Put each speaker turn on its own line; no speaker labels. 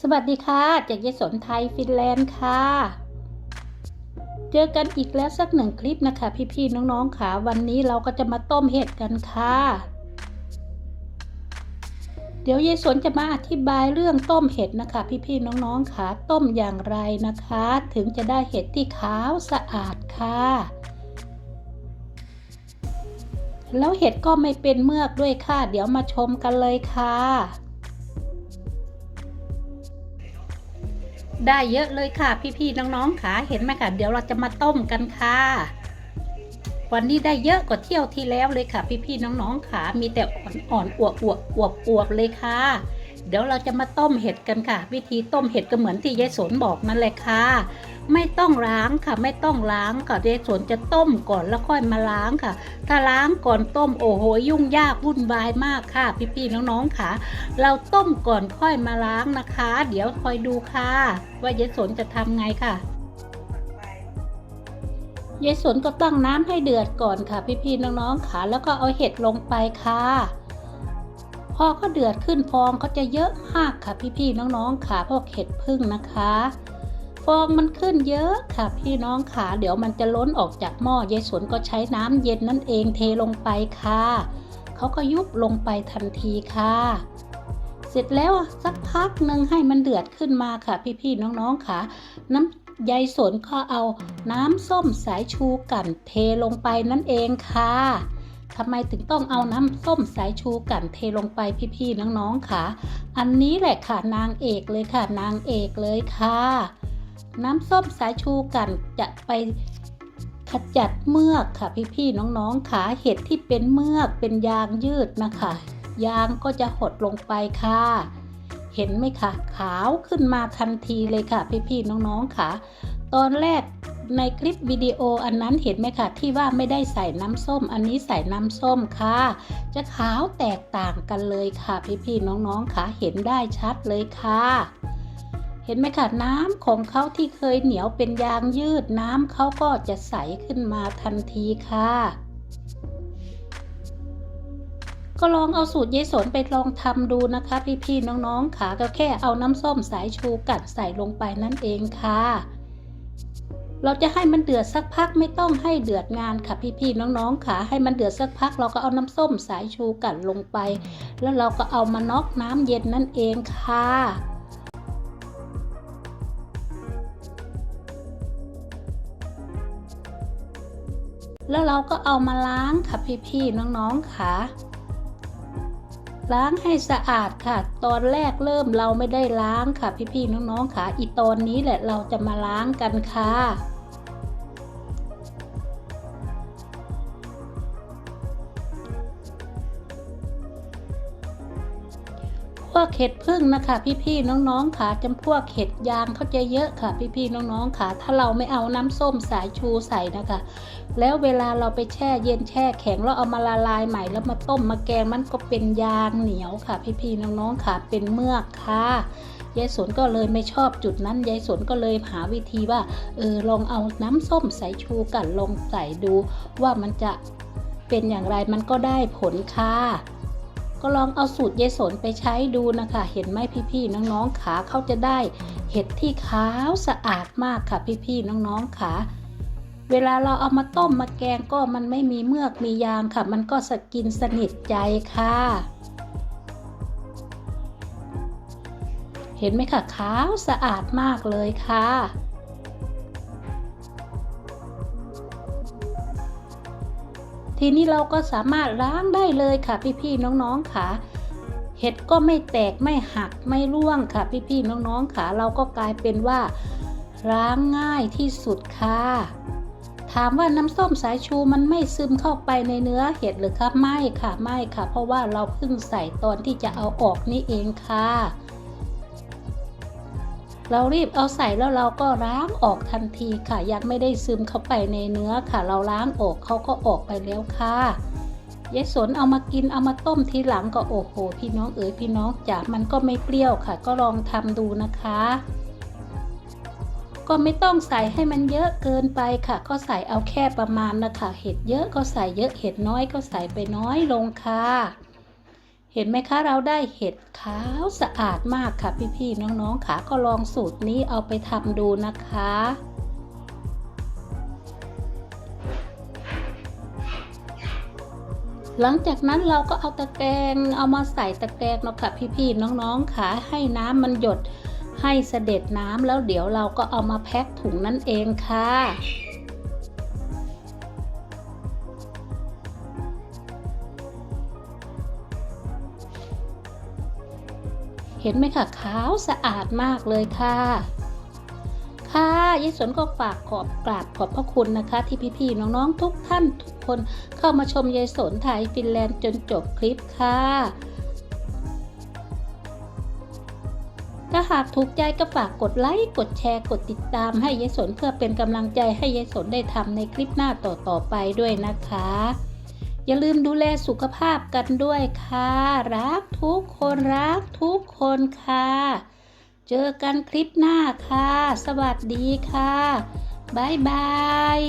สวัสดีค่ะ จากยายสนไทยฟินแลนด์ค่ะ เจอกันอีกแล้วสักหนึ่งคลิปนะคะ พี่ๆน้องๆค่ะ วันนี้เราก็จะมาต้มเห็ดกันค่ะ เดี๋ยวยายสนจะมาอธิบายเรื่องต้มเห็ดนะคะ พี่ๆน้องๆค่ะ ต้มอย่างไรนะคะ ถึงจะได้เห็ดที่ขาวสะอาดค่ะแล้วเห็ดก็ไม่เป็นเมือกด้วยค่ะ เดี๋ยวมาชมกันเลยค่ะ ได้เยอะเลยค่ะ พี่ๆน้องๆค่ะเห็นไหมคะเดี๋ยวเราจะมาต้มกันค่ะ วันนี้ได้เยอะกว่าเที่ยวที่แล้วเลยค่ะ พี่ๆน้องๆค่ะ มีแต่อ่อนๆอวบอวบอวบอวบเลยค่ะ เดี๋ยวเราจะมาต้มเห็ดกันค่ะ วิธีต้มเห็ดก็เหมือนที่ยายสนบอกนั่นเลยค่ะ ไม่ต้องล้างค่ะ ไม่ต้องล้างค่ะยายสนจะต้มก่อนแล้วค่อยมาล้างค่ะ ถ้าล้างก่อนต้มโอ้โหยุ่งยากวุ่นวายมากค่ะ พี่ๆน้องๆค่ะ เราต้มก่อนค่อยมาล้างนะคะ เดี๋ยวคอยดูค่ะ ว่ายายสนจะทำไงค่ะยายสนก็ตั้งน้ำให้เดือดก่อนค่ะ พี่ๆน้องๆค่ะ แล้วก็เอาเห็ดลงไปค่ะ พอก็เดือดขึ้นฟองก็จะเยอะมากค่ะพี่ๆน้องๆค่ะพวกเห็ดพึ่งนะคะ ฟองมันขึ้นเยอะค่ะพี่น้องค่ะเดี๋ยวมันจะล้นออกจากหม้อยายสนก็ใช้น้ำเย็นนั่นเองเทลงไปค่ะเขาก็ยุบลงไปทันทีค่ะ เสร็จแล้วสักพักหนึ่งให้มันเดือดขึ้นมาค่ะพี่ๆน้องๆค่ะ น้ำยายสนก็เอาน้ำส้มสายชูกั่นเทลงไปนั่นเองค่ะ ทำไมถึงต้องเอาน้ำส้มสายชูกันเทลงไปพี่ๆน้องๆค่ะ อันนี้แหละค่ะนางเอกเลยค่ะ นางเอกเลยค่ะ น้ำส้มสายชูกันจะไปขจัดเมือกค่ะพี่ๆน้องๆค่ะเห็ดที่เป็นเมือกเป็นยางยืดนะคะ ยางก็จะหดลงไปค่ะ เห็นไหมคะขาวขึ้นมาทันทีเลยค่ะพี่ๆน้องๆค่ะ ตอนแรก ในคลิปวิดีโออันนั้นเห็นไหมคะที่ว่าไม่ได้ใส่น้ำส้ม อันนี้ใส่น้ำส้มค่ะ จะขาวแตกต่างกันเลยค่ะ พี่ๆน้องๆค่ะเห็นได้ชัดเลยค่ะ เห็นไหมคะน้ำของเขาที่เคยเหนียวเป็นยางยืดน้ำเขาก็จะใสขึ้นมาทันทีค่ะก็ลองเอาสูตรยายสนไปลองทำดูนะคะ พี่ๆน้องๆค่ะก็แค่เอาน้ำส้มสายชูกัดใส่ลงไปนั่นเองค่ะ เราจะให้มันเดือดสักพักไม่ต้องให้เดือดงานค่ะพี่ๆน้องๆค่ะ ให้มันเดือดสักพักเราก็เอาน้ำส้มสายชูกัดลงไป แล้วเราก็เอามาน็อกน้ำเย็นนั่นเองค่ะแล้วเราก็เอามาล้างค่ะพี่ๆน้องๆค่ะ ล้างให้สะอาดค่ะ ตอนแรกเริ่มเราไม่ได้ล้างค่ะพี่ๆน้องๆค่ะ อีตอนนี้แหละเราจะมาล้างกันค่ะ วกเห็ดพึ่งนะคะพี่ๆน้องๆค่ะจำพวกเห็ดยางเขาจะเยอะค่ะ พี่ๆน้องๆค่ะ ถ้าเราไม่เอาน้ำส้มสายชูใส่นะคะ แล้วเวลาเราไปแช่เย็นแช่แข็งแล้วเอามาละลายใหม่แล้วมาต้มมาแกงมันก็เป็นยางเหนียวค่ะ พี่ๆน้องๆค่ะเป็นเมือกค่ะยายสนก็เลยไม่ชอบจุดนั้น ยายสนก็เลยหาวิธีว่า เออ ลองเอาน้ำส้มสายชูกันลองใส่ดู ว่ามันจะเป็นอย่างไรมันก็ได้ผลค่ะ ก็ลองเอาสูตรยายสนไปใช้ดูนะคะ เห็นไหมพี่ๆน้องๆขาเขาจะได้เห็ดที่ขาวสะอาดมากค่ะพี่ๆน้องๆขาเวลาเราเอามาต้มมาแกงก็มันไม่มีเมือกมียางค่ะ มันก็สกินสนิทใจค่ะ เห็นไหมคะขาวสะอาดมากเลยค่ะ ทีนี้เราก็สามารถล้างได้เลยค่ะพี่ๆน้องๆค่ะ เห็ดก็ไม่แตกไม่หักไม่ร่วงค่ะพี่ๆน้องๆค่ะ เราก็กลายเป็นว่าล้างง่ายที่สุดค่ะถามว่าน้ำส้มสายชูมันไม่ซึมเข้าไปในเนื้อเห็ดหรือครับไม่ค่ะไม่ค่ะ เพราะว่าเราเพิ่งใส่ตอนที่จะเอาออกนี่เองค่ะ เรารีบเอาใส่แล้วเราก็ล้างออกทันทีค่ะ ยังไม่ได้ซึมเข้าไปในเนื้อค่ะ เราล้างออกเขาก็ออกไปแล้วค่ะยายสนเอามากินเอามาต้มทีหลังก็โอ้โห พี่น้องเอ๋ยพี่น้องจ๋ามันก็ไม่เปรี้ยวค่ะ ก็ลองทำดูนะคะ ก็ไม่ต้องใส่ให้มันเยอะเกินไปค่ะ ก็ใส่เอาแค่ประมาณนะคะ เห็ดเยอะก็ใส่เยอะเห็ดน้อยก็ใส่ไปน้อยลงค่ะ เห็นไหมคะเราได้เห็ดขาวสะอาดมากค่ะพี่ๆน้องๆค่ะก็ลองสูตรนี้เอาไปทำดูนะคะหลังจากนั้นเราก็เอาตะแกรงเอามาใส่ตะแกรงเนาะค่ะพี่ๆน้องๆค่ะให้น้ำมันหยดให้เสด็จน้ำแล้วเดี๋ยวเราก็เอามาแพ็คถุงนั่นเองค่ะ เห็นไหมคะขาวสะอาดมากเลยค่ะ ค่ะยายสนก็ฝากขอบกราบขอบพระคุณนะคะ ที่พี่ๆน้องๆทุกท่านทุกคนเข้ามาชมยายสนไทยฟินแลนด์จนจบคลิปค่ะถ้าหากถูกใจก็ฝากกดไลค์ กดแชร์ กดติดตามให้ยายสนเพื่อเป็นกำลังใจให้ยายสนได้ทำในคลิปหน้าต่อๆไปด้วยนะคะ อย่าลืมดูแลสุขภาพกันด้วยค่ะ รักทุกคนรักทุกคนค่ะ เจอกันคลิปหน้าค่ะ สวัสดีค่ะ บ๊ายบาย